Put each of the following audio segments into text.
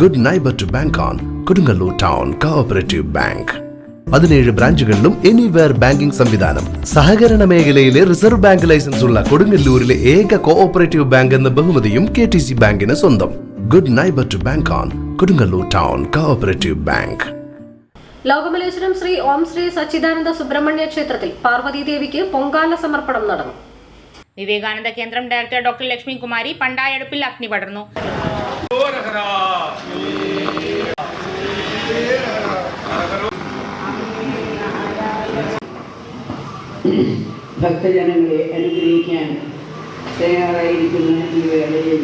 Good neighbour to bank on Kodungallur town cooperative bank പതിനേഴ് ബ്രാഞ്ചുകളിലും anywhere banking സംവിധാനം. സഹകരണ മേഖലയിലെ റിസർവ് ബാങ്ക് ലൈസൻസ് ഉള്ള കൊടുങ്ങല്ലൂരിലെ ഏക കോഓപ്പറേറ്റീവ് ബാങ്ക് എന്ന ബഹുമതിയും കെ ടി സി ബാങ്കിന് സ്വന്തം. Good neighbour to bank on Kodungallur town cooperative bank Lokamaleswaram Sri Om Sri Sachidananda Subrahmanya ക്ഷേത്രത്തിൽ പാർവതി ദേവിക്ക് പൊങ്കാല സമർപ്പണം നടന്നു. വിവേകാനന്ദ കേന്ദ്രം ഡയറക്ടർ ഡോക്ടർ ലക്ഷ്മി കുമാരി പണ്ടായടുപ്പിൽ അഗ്നി പടർന്നു ഭക്തജനങ്ങളെ അനുഗ്രഹിക്കാൻ തയ്യാറായിരിക്കുന്ന ഈ വേളയിൽ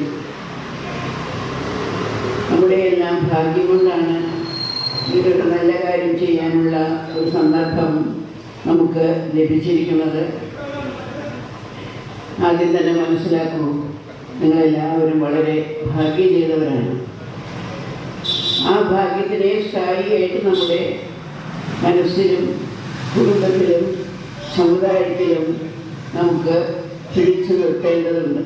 നമ്മുടെ എല്ലാം ഭാഗ്യം കൊണ്ടാണ് ഇതൊരു നല്ല കാര്യം ചെയ്യാനുള്ള ഒരു സന്ദർഭം നമുക്ക് ലഭിച്ചിരിക്കുന്നത്. ആദ്യം തന്നെ മനസ്സിലാക്കൂ നിങ്ങളെല്ലാവരും വളരെ ഭാഗ്യം ചെയ്തവരാണ്. ആ ഭാഗ്യത്തിനെ സ്ഥായിയായിട്ട് നമ്മുടെ മനസ്സിലും കുടുംബത്തിലും സമുദായത്തിലും നമുക്ക് പിടിച്ചു നിർത്തേണ്ടതുണ്ട്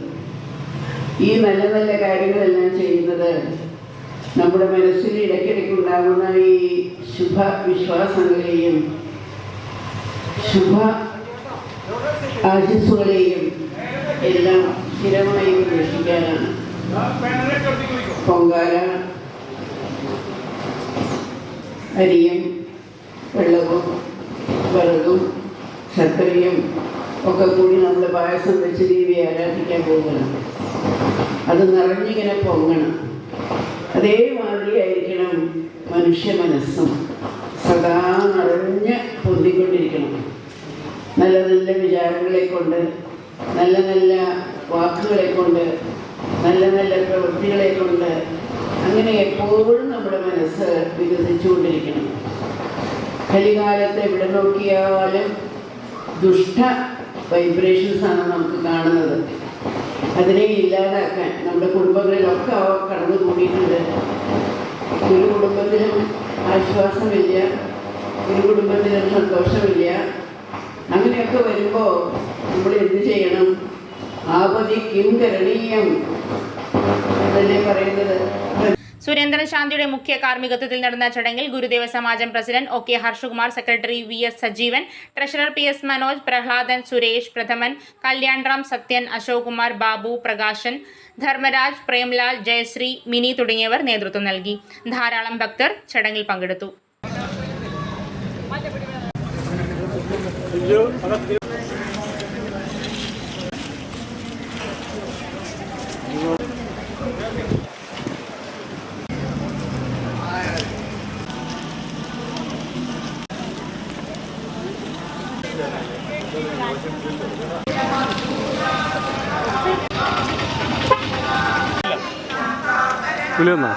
ഈ നല്ല നല്ല കാര്യങ്ങളെല്ലാം ചെയ്യുന്നത് നമ്മുടെ മനസ്സിൽ ഇടയ്ക്കിടയ്ക്ക് ഉണ്ടാകുന്ന ഈ ശുഭ വിശ്വാസങ്ങളെയും ശുഭ ആശിസുകളെയും എല്ലാം സ്ഥിരമായി ഉപേക്ഷിക്കാനാണ് പൊങ്കാല അരിയും വെള്ളവും വിറകും ശർക്കരയും ഒക്കെ കൂടി നമ്മൾ പായസം വെച്ച് ദേവിയെ ആരാധിക്കാൻ പോകണം അത് നിറഞ്ഞിങ്ങനെ പൊങ്ങണം. അതേമാതിരി ആയിരിക്കണം മനുഷ്യ മനസ്സും. സദാ നിറഞ്ഞ് പൊന്തിക്കൊണ്ടിരിക്കണം. നല്ല നല്ല വിചാരങ്ങളെ കൊണ്ട് നല്ല നല്ല വാക്കുകളെ കൊണ്ട് നല്ല നല്ല പ്രവൃത്തികളെ കൊണ്ട് അങ്ങനെ എപ്പോഴും നമ്മുടെ മനസ്സ് വികസിച്ചുകൊണ്ടിരിക്കണം. കലികാലത്ത് എവിടെ നോക്കിയാലും ദുഷ്ട വൈബ്രേഷൻസ് ആണ് നമുക്ക് കാണുന്നത്. അതിനെ ഇല്ലാതാക്കാൻ നമ്മുടെ കുടുംബങ്ങളിലൊക്കെ അവ കടന്നു കൂടിയിട്ടുണ്ട് ഒരു കുടുംബത്തിലും ആശ്വാസമില്ല ഒരു കുടുംബത്തിലും സന്തോഷമില്ല. അങ്ങനെയൊക്കെ വരുമ്പോൾ നമ്മൾ എന്ത് ചെയ്യണം? ആപതി കിം കരണീയം. എന്നല്ലേ പറയുന്നത്? സുരേന്ദ്രൻ ശാന്തിയുടെ മുഖ്യ കാർമ്മികത്വത്തിൽ നടന്ന ചടങ്ങിൽ Gurudeva Samajam president O K Harshakumar secretary V S Sajeevan treasurer P S Manoj Prahladan Suresh Prathaman Kalyanram Sathyan Ashok Kumar Babu Prakashan Dharmaraj Premlal Jayasree Mini തുടങ്ങിയവർ നേതൃത്വം നൽകി. ധാരാളം ഭക്തർ ചടങ്ങിൽ പങ്കെടുത്തു. പുലിയൊന്നാ